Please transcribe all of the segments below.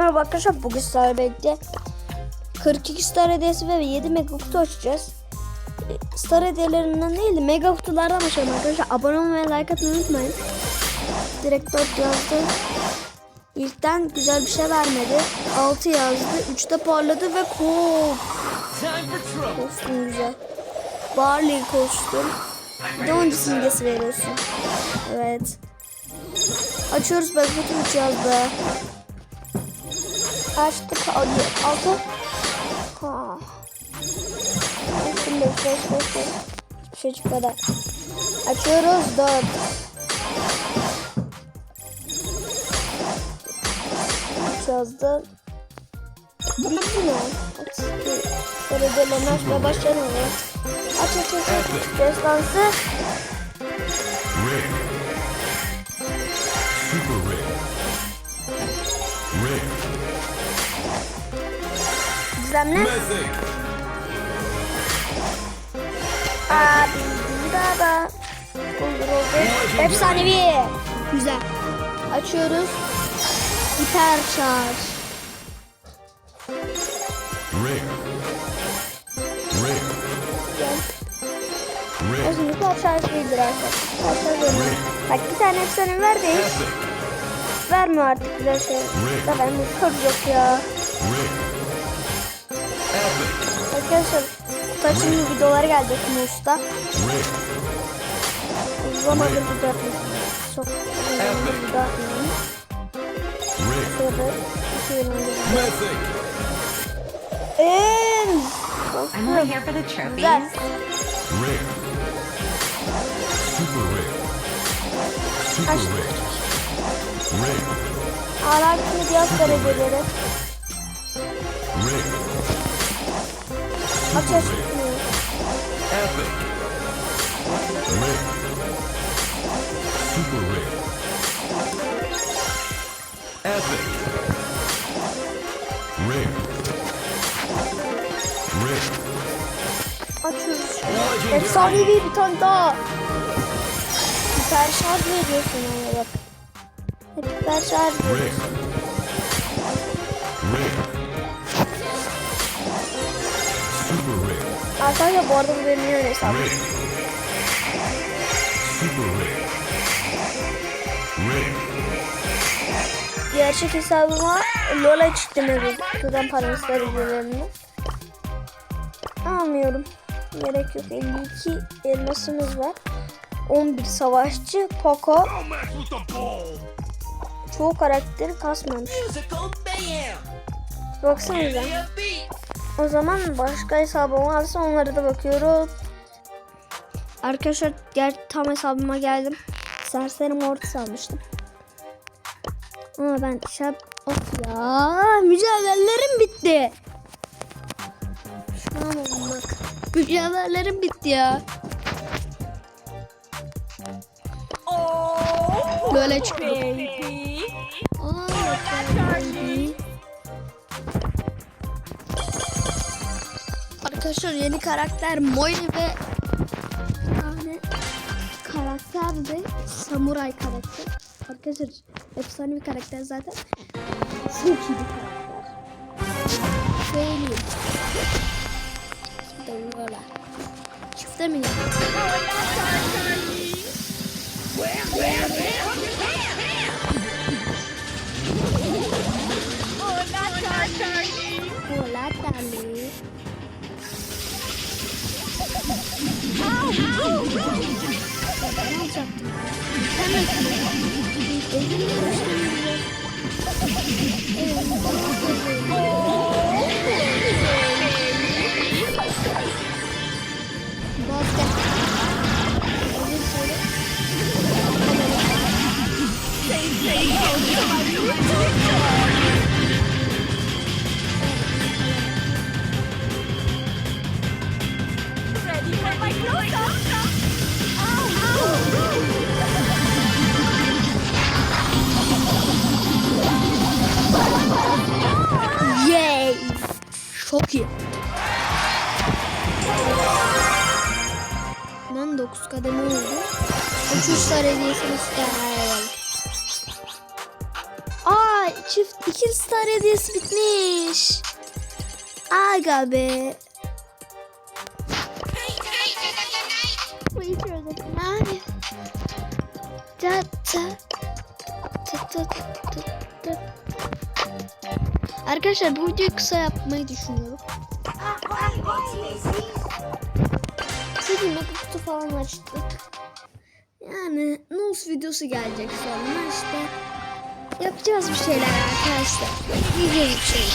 merhaba arkadaşlar. Bugün sizlerle birlikte 42 star hediyesi ve 7 mega kutu açacağız. E, Star hediyelerinden değil de mega kutulardan açalım arkadaşlar. Abone olmayı like atmayı unutmayın. Direkt 4 yazdı. İlkten güzel bir şey vermedi. 6 yazdı. 3'te parladı ve kol. Kostüm güzel. Barley kostüm. Bir de oyuncu simgesi veriyorsun. Evet. Açıyoruz bak kutu 3 yazdı. Açtık hadi altı. Ha. Şimdi beş beş beş. Hiçbir şey çıkmadı. Açıyoruz dört. Yazdı. Bitti mi? Aç. Sarıdırlarını açmaya başlayalım? Aç aç aç. aç. Destansı. Gizemli. Mythic. Abi baba. Olur oldu. Efsanevi. Güzel. Açıyoruz. Hiper şarj. Hiper şarj değildir arkadaşlar. Bak bir tane efsane ver de hiç vermiyor artık güzel şey. Da ben de soracak ya. Rare. Arkadaşlar Taç'ın videoları gelecek Musta. Zamandır video atmıyorum. Çok uzun. Rare. Şurada iki yıl önce. Eee. I'm only here for the trophies. Güzel. Kaç-. Rare. Alaklı diğer dereceleri. Rare. Rare. Epic. Rare. Super rare. Epic. Rare. Rare. Açıyoruz. Efsanevi bir tane daha. Hiper şarj veriyorsun ona bak. Hiper şarj veriyorsun. Arkadaşlar bu arada bu benim yeni hesabım. Gerçek hesabıma Lola çıktı mı? Buradan parasları videolarını. Almıyorum. Gerek yok. 52 elmasımız var. 11 savaşçı. Poco. Çoğu karakteri kasmamış. Baksanıza. O zaman başka hesabım varsa onlara da bakıyoruz. Arkadaşlar ger tam hesabıma geldim. Serseri Mortis almıştım. Ama ben şap of ya mücadelelerim bitti. Şuna bak. Mücadelelerim bitti ya. Böyle çıktı. Arkadaşlar yeni karakter Moira ve bir tane karakter de samuray karakter. Arkadaşlar efsane bir karakter zaten. Çok iyi bir karakter. Beğeneyim. Şimdi böyle. Çifte mi? Ben alacaktım. Hemen Elini gösteriyor. Çok iyi. Ben 9 kademe oldu. 300 star hediyesini ister. Aa çift iki star hediyesi bitmiş. Aga be. Abi. Da da. Da da da da. Arkadaşlar bu videoyu kısa yapmayı düşünüyorum. Sizinle kutu falan açtık. Yani Nus videosu gelecek sonra işte yapacağız bir şeyler arkadaşlar. Bir şey.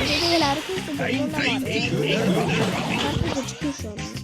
Bence değil arkadaşlar. Arkadaşlar çıkıyor şu an.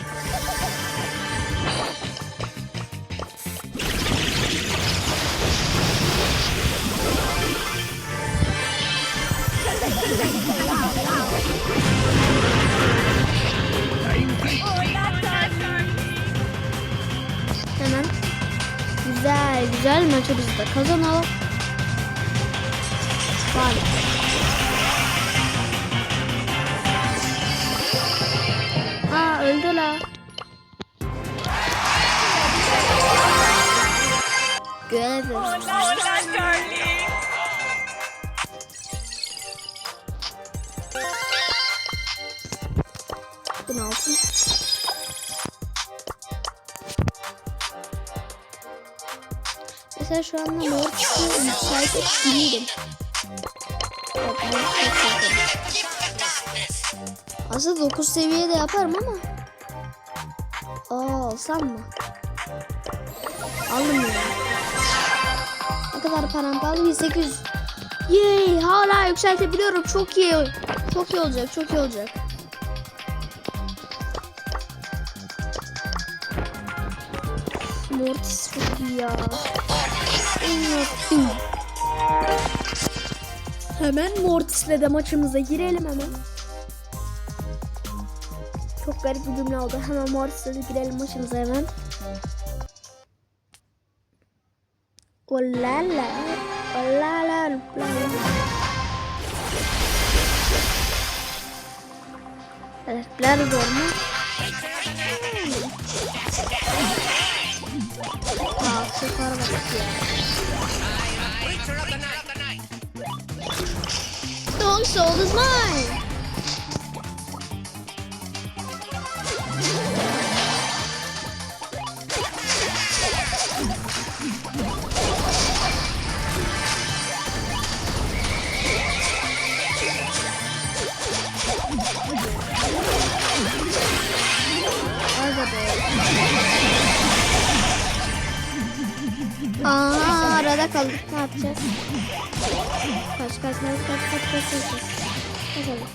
Hemen güzel güzel maçımızı da kazanalım. Var. Aa öldü la. Görev. Bin altın. Mesela şu anda. Bak, Mortis'i yükseltelim. Aslında 9 seviyede yaparım ama. Aa alsam mı? Aldım ya. Ne kadar param kaldı? 1800. Yay! Hala yükseltebiliyorum. Çok iyi. Çok iyi olacak. Çok iyi olacak. Mortis çok iyi ya. Hemen Mortis'le de maçımıza girelim hemen. Çok garip bir cümle oldu. Hemen Mortis'le de girelim maçımıza hemen. Olala. Olala. Evet, zor mu? Aa, sıfır bak ya. Dog soul is mine. Yapacağız? Kaç kaç kaç kaç kaç kaç kaç. Kaçalım.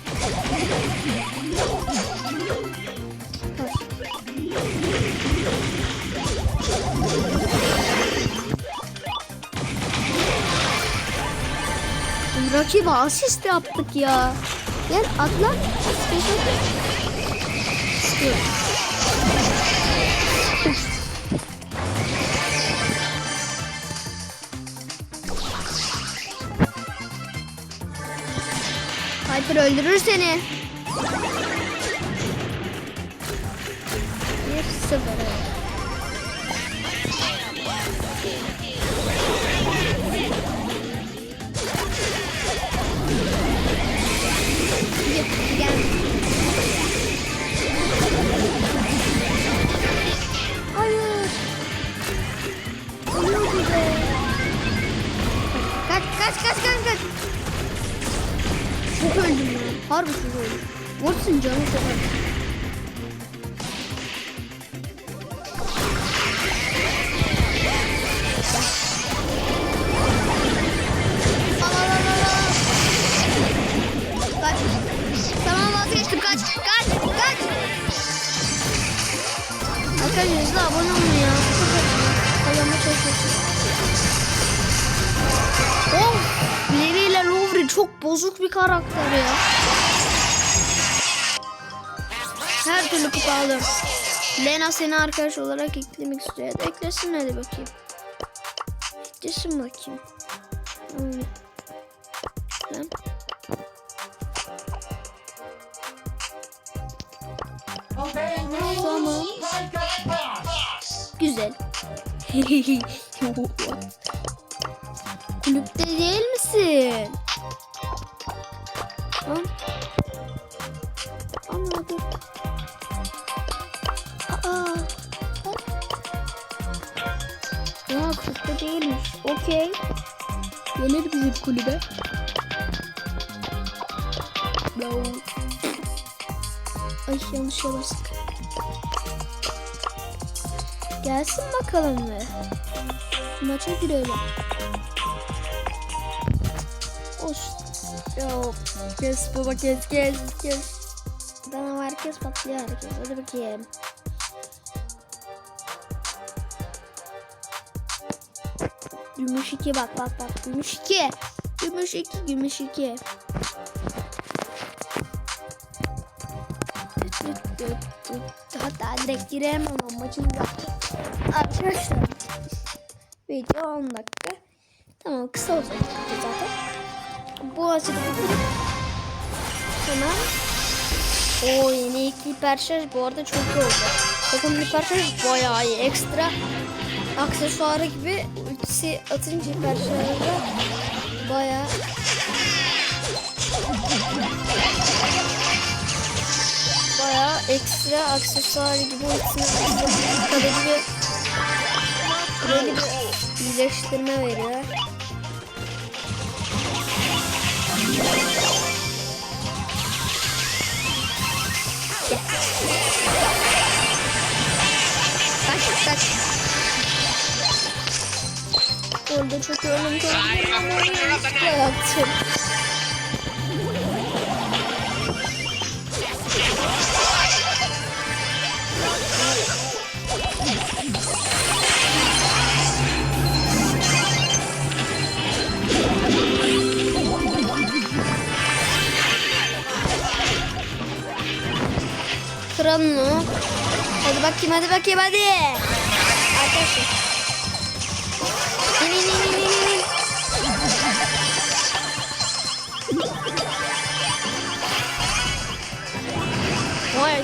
Kaç. Rakibe asist yaptık ya. Gel atla. Special. Skill. Hyper öldürür seni. Bir sıfır. Gel, Harbi çok öldüm. Vursun canı çok. Kaç. Tamam vazgeçtim kaç. Kaç. Kaç. Arkadaşlar hızlı abone olun ya. Çok acı. Çalışıyorsun. bozuk bir karakter ya. Her türlü kupa alır. Lena seni arkadaş olarak eklemek istiyor. Hadi eklesin hadi bakayım. Eklesin bakayım. Güzel. Tamam. Güzel. Kulüpte değil misin? Aa kulüpte değilmiş. Okey. Gelir bizim kulübe. No. Ay yanlışa bastık. Gelsin bakalım mı? Maça girelim. Hoş. Ya kes baba kes kes kes. Tamam herkes patlıyor herkes. Hadi bakayım. Gümüş iki bak bak bak. Gümüş iki. Gümüş iki gümüş iki. Hatta direkt girelim ama zaten. Arkadaşlar video 10 dakika. Tamam kısa olacak zaten. Bu açıda Tamam. O yeni hiper şarj bu arada çok iyi oldu. Bakın hiper şarj bayağı iyi. Ekstra aksesuarı gibi ultisi atınca şarjda bayağı bayağı ekstra aksesuar gibi ultisine böyle bir böyle bir iyileştirme veriyor. Orada çok ölüm konusunda yaptım. Kıralım mı? Hadi bakayım hadi bakayım hadi. Arkadaşlar.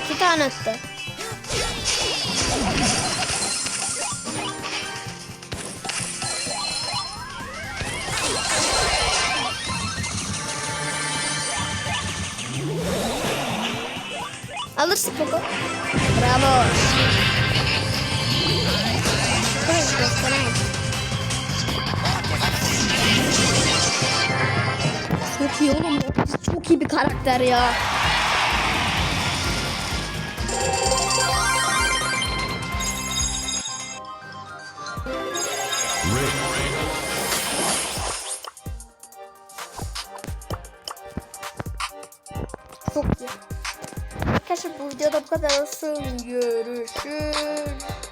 İki tane attı. Alırsın Poco. Bravo. Çok iyi oğlum. Çok iyi bir karakter ya. Kadar olsun. Görüşürüz.